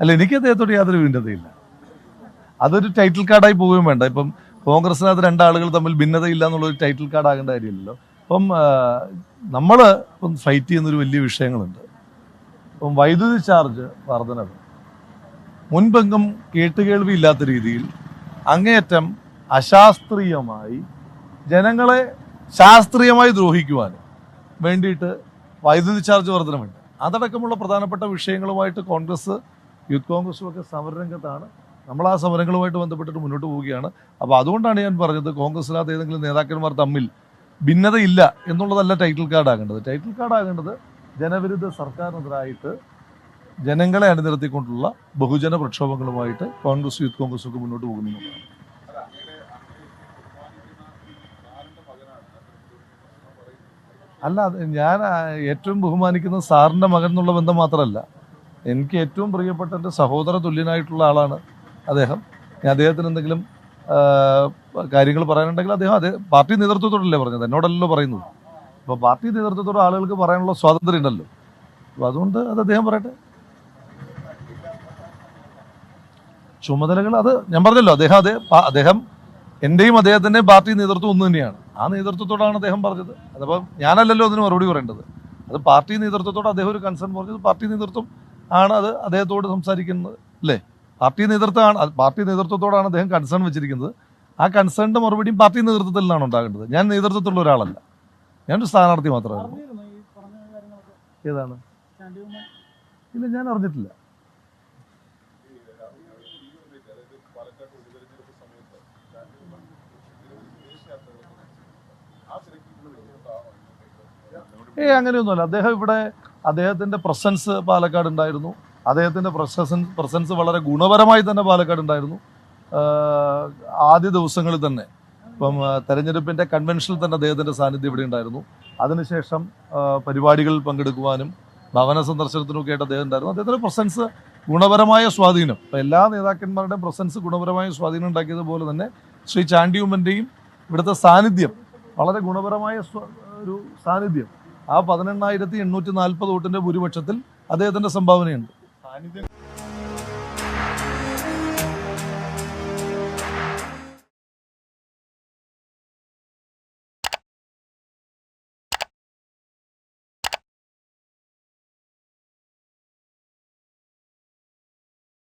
അല്ല എനിക്ക് അദ്ദേഹത്തോട് യാതൊരു ഭിന്നതയില്ല. അതൊരു ടൈറ്റിൽ കാർഡായി പോവുകയും വേണ്ട. ഇപ്പം കോൺഗ്രസിനകത്ത് രണ്ടാളുകൾ തമ്മിൽ ഭിന്നതയില്ല എന്നുള്ള ഒരു ടൈറ്റിൽ കാർഡ് ആകേണ്ട കാര്യമില്ലല്ലോ. അപ്പം നമ്മൾ ഇപ്പം ഫൈറ്റ് ചെയ്യുന്നൊരു വലിയ വിഷയങ്ങളുണ്ട്. ഇപ്പം വൈദ്യുതി ചാർജ് വർധനവ്. മുൻപെങ്കും കേട്ടുകേൾവി ഇല്ലാത്ത രീതിയിൽ അങ്ങേയറ്റം അശാസ്ത്രീയമായി ജനങ്ങളെ ശാസ്ത്രീയമായി ദ്രോഹിക്കുവാൻ വേണ്ടിയിട്ട് വൈദ്യുതി ചാർജ് വർധനമുണ്ട് അതടക്കമുള്ള പ്രധാനപ്പെട്ട വിഷയങ്ങളുമായിട്ട് കോൺഗ്രസ് യൂത്ത് കോൺഗ്രസും ഒക്കെ സമരരംഗത്താണ്. നമ്മൾ ആ സമരങ്ങളുമായിട്ട് ബന്ധപ്പെട്ടിട്ട് മുന്നോട്ട് പോവുകയാണ്. അപ്പോൾ അതുകൊണ്ടാണ് ഞാൻ പറഞ്ഞത് കോൺഗ്രസിനകത്ത് ഏതെങ്കിലും നേതാക്കന്മാർ തമ്മിൽ ഭിന്നതയില്ല എന്നുള്ളതല്ല ടൈറ്റിൽ കാർഡ് ആകേണ്ടത്. ടൈറ്റിൽ കാർഡ് ആകേണ്ടത് ജനവിരുദ്ധ സർക്കാരിനെതിരായിട്ട് ജനങ്ങളെ അണിനിരത്തിക്കൊണ്ടുള്ള ബഹുജന പ്രക്ഷോഭങ്ങളുമായിട്ട് കോൺഗ്രസ് യൂത്ത് കോൺഗ്രസ് ഒക്കെ മുന്നോട്ട് പോകുന്നു അല്ല ഞാൻ ഏറ്റവും ബഹുമാനിക്കുന്ന സാറിന്റെ മകൻ എന്നുള്ള ബന്ധം മാത്രമല്ല എനിക്ക് ഏറ്റവും പ്രിയപ്പെട്ട എന്റെ സഹോദര തുല്യനായിട്ടുള്ള ആളാണ് അദ്ദേഹം. ഞാൻ അദ്ദേഹത്തിന് എന്തെങ്കിലും കാര്യങ്ങൾ പറയാനുണ്ടെങ്കിൽ അദ്ദേഹം അതേ പാർട്ടി നേതൃത്വത്തോടല്ലേ പറഞ്ഞത്? എന്നോടല്ലോ പറയുന്നത്. അപ്പോൾ പാർട്ടി നേതൃത്വത്തോട് ആളുകൾക്ക് പറയാനുള്ള സ്വാതന്ത്ര്യം ഉണ്ടല്ലോ അപ്പോൾ അതുകൊണ്ട് അത് അദ്ദേഹം പറയട്ടെ. ചുമതലകൾ അത് ഞാൻ പറഞ്ഞല്ലോ അദ്ദേഹം അതേ അദ്ദേഹം എന്റെയും അദ്ദേഹത്തിന്റെയും പാർട്ടി നേതൃത്വം ഒന്ന് തന്നെയാണ്. ആ നേതൃത്വത്തോടാണ് അദ്ദേഹം പറഞ്ഞത്. അതപ്പോൾ ഞാനല്ലല്ലോ അതിന് മറുപടി പറയേണ്ടത്. അത് പാർട്ടി നേതൃത്വത്തോട് അദ്ദേഹം ഒരു കൺസേൺ പറഞ്ഞത് പാർട്ടി നേതൃത്വം ആണ് അത് അദ്ദേഹത്തോട് സംസാരിക്കുന്നത് അല്ലേ? പാർട്ടി നേതൃത്വമാണ് പാർട്ടി നേതൃത്വത്തോടാണ് അദ്ദേഹം കൺസേൺ വെച്ചിരിക്കുന്നത്. ആ കൺസേണിന്റെ മറുപടിയും പാർട്ടി നേതൃത്വത്തിൽ നിന്നാണ് ഉണ്ടാകേണ്ടത്. ഞാൻ നേതൃത്വത്തിലുള്ള ഒരാളല്ല. ഞാനൊരു സ്ഥാനാർത്ഥി മാത്രമായിരുന്നു. ഏതാണ്? ഇല്ല ഞാൻ അറിഞ്ഞിട്ടില്ല. ഏ അങ്ങനെയൊന്നുമല്ല. അദ്ദേഹം ഇവിടെ അദ്ദേഹത്തിന്റെ പ്രസൻസ് പാലക്കാട് ഉണ്ടായിരുന്നു. അദ്ദേഹത്തിന്റെ പ്രസൻസ് പ്രസൻസ് വളരെ ഗുണപരമായി തന്നെ പാലക്കാട് ഉണ്ടായിരുന്നു. ആദ്യ ദിവസങ്ങളിൽ തന്നെ. ഇപ്പം തെരഞ്ഞെടുപ്പിന്റെ കൺവെൻഷനിൽ തന്നെ അദ്ദേഹത്തിന്റെ സാന്നിധ്യം ഇവിടെ ഉണ്ടായിരുന്നു. അതിനുശേഷം പരിപാടികളിൽ പങ്കെടുക്കുവാനും ഭവന സന്ദർശനത്തിനൊക്കെ ആയിട്ട് അദ്ദേഹം ഉണ്ടായിരുന്നു. അദ്ദേഹത്തിന്റെ പ്രസൻസ് ഗുണപരമായ സ്വാധീനം. ഇപ്പം എല്ലാ നേതാക്കന്മാരുടെയും പ്രസൻസ് ഗുണപരമായ സ്വാധീനം ഉണ്ടാക്കിയതുപോലെ തന്നെ ശ്രീ ചാണ്ടിയുമ്മന്റെയും ഇവിടുത്തെ സാന്നിധ്യം വളരെ ഗുണപരമായ ഒരു സാന്നിധ്യം. ആ പതിനെണ്ണായിരത്തി എണ്ണൂറ്റി നാൽപ്പത് വോട്ടിന്റെ ഭൂരിപക്ഷത്തിൽ അദ്ദേഹത്തിന്റെ സംഭാവനയുണ്ട്. സാന്നിധ്യം